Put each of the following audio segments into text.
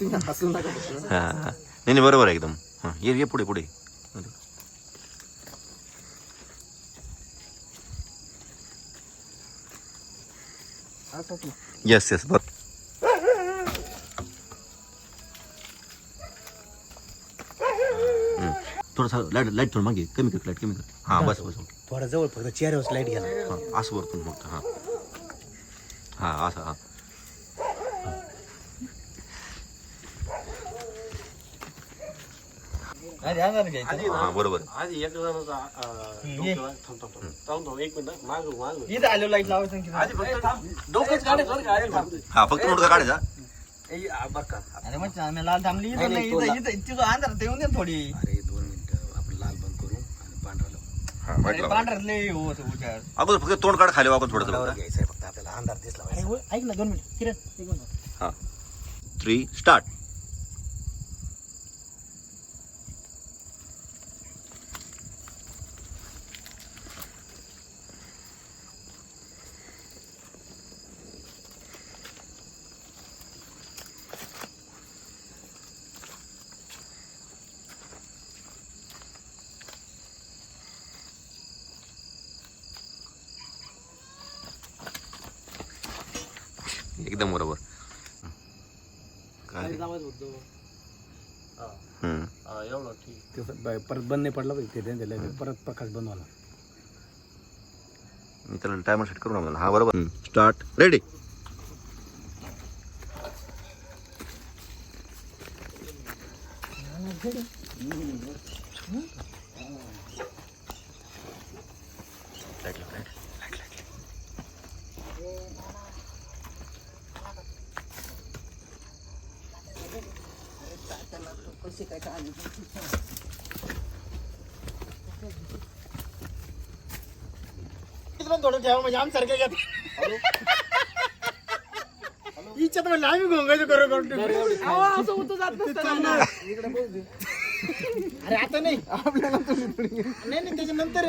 हा हा. नाही नाही बरोबर आहे एकदम हां ये ये पुढे पुढे असंच ना. येस येस बर थोडासा लाइट लाइट थोडं मागे कमी कर लाइट कमी कर हां बस बस थोडा जवळ फक्त चेहऱ्यावर लाइट घ्या हां असं वरतून फक्त हां हां असं हां हाँ बरोबर आधी एक जणाचा डोक्यावर- थांब थांब थांब थांब थांब एक मिनिट माग माग इथं आलो लाईट लावायचं की आधी फक्त डोकंच काढायचं बरं का आधी फक्त. हाँ फक्त मुडका काढायचा ए, आ, बरं का अरे मग आम्ही लाल थांबली इथं नाही इथं इथं तिथं अंधार ठेवून दे ना थोडी अरे दोन मिनिटं आपण लाल बंद करू आणि पांढरा लावू हाँ वाईट अरे लावा. पांढऱ्यात लय हो होतं उजाड. अगोदर फक्त तोंड काढ खाली वाकून थोडंसं तोंडावर फक्त घ्यायचंय फक्त आपल्याला अंधार दिसला पाहिजे ऐक ना दोन मिनिट किरण एक थ्री स्टार्ट एकदम बरोबर. परत बंद नाही पडला पाहिजे ते दिलं. परत प्रकाश बंद झाला मी त्याला टायमर सेट करून म्हणलं हा बरोबर. स्टार्ट रेडी इथं थोडं ठेवा म्हणजे आमच्यासारखं घ्या इच्छा तर म्हणलं आम्ही घोंगायचं करू करू असं होतं जात नसतं ना. अरे आता नाही. आपल्याला नाही नाही त्याच्यानंतर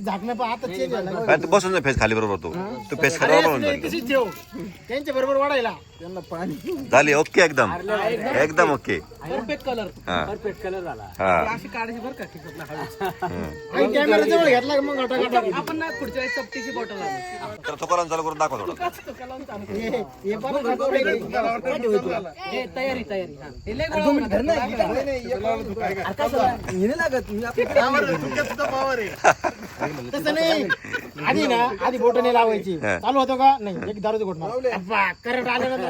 झाकणं पण आता चेंज झालं. बसून फेस खाली बरोबर तू. तू फेस खाली बरोबर त्यांच्या बरोबर वाढायला. त्यांना पाणी. जाईल. झाली ओके एकदम. एकदम ओके. परफेक्ट कलर हा. परफेक्ट कलर झाला. हा. अशी काढायची बरं का खिशातला हळू. हम्म. आणि कॅमेरा जवळ घेतला की मग आपण ना पुढच्या वेळेस चपटीची बॉटल तर तो करून चालू करून दाखव. थोडं हे पण तयारी तयारी. नाही आधी ना आधी बोट नाही लावायची. हा. चालू होतो का? नाही एक दारूची घोट करंट तसं नाही आधी ना हे का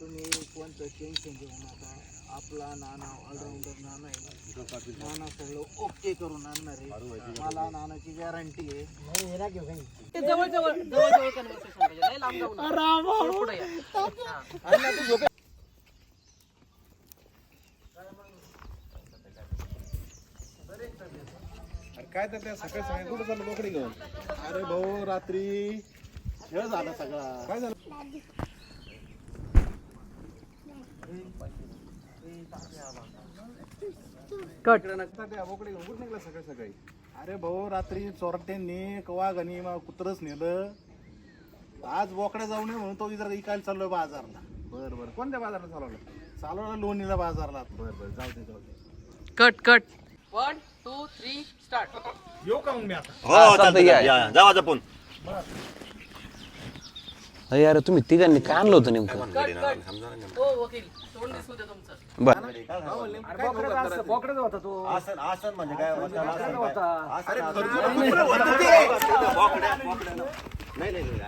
तुम्ही कोणतं टेन्शन घेऊ नका. आपला नाना ऑलराऊंडर नाना आहे नाना सगळं ओके करून आणणार आहे. मला नानाची गॅरंटी आहे. काय तर त्या सकाळी सकाळी कुठं चाललं? बोकडी घेऊन? अरे भाऊ रात्री खेळ झाला सगळा. काय झालं? कट निघला सकाळी सकाळी? अरे भाऊ रात्री चोरट्यांनी कवा गणी कुत्रच नेलं. आज बोकड्या जाऊ नये म्हणून तो जरा इकायला चाललोय बाजारला. बर बर. कोणत्या बाजारला चालवलं? चालवलं लोणीला बाजारला. बर बर. जाऊ दे जाऊ दे. Cut cut one two three start येऊ का मग मी आता? हो जावा जपून अरे अरे तुम्ही तिघांनी काय आणलं होतं नेमकं? हो वकील. तोंड दिसू दे तुमचं. बर. बोकड्याच होता तो. आसन आसन म्हणजे काय? नाही नाही नाही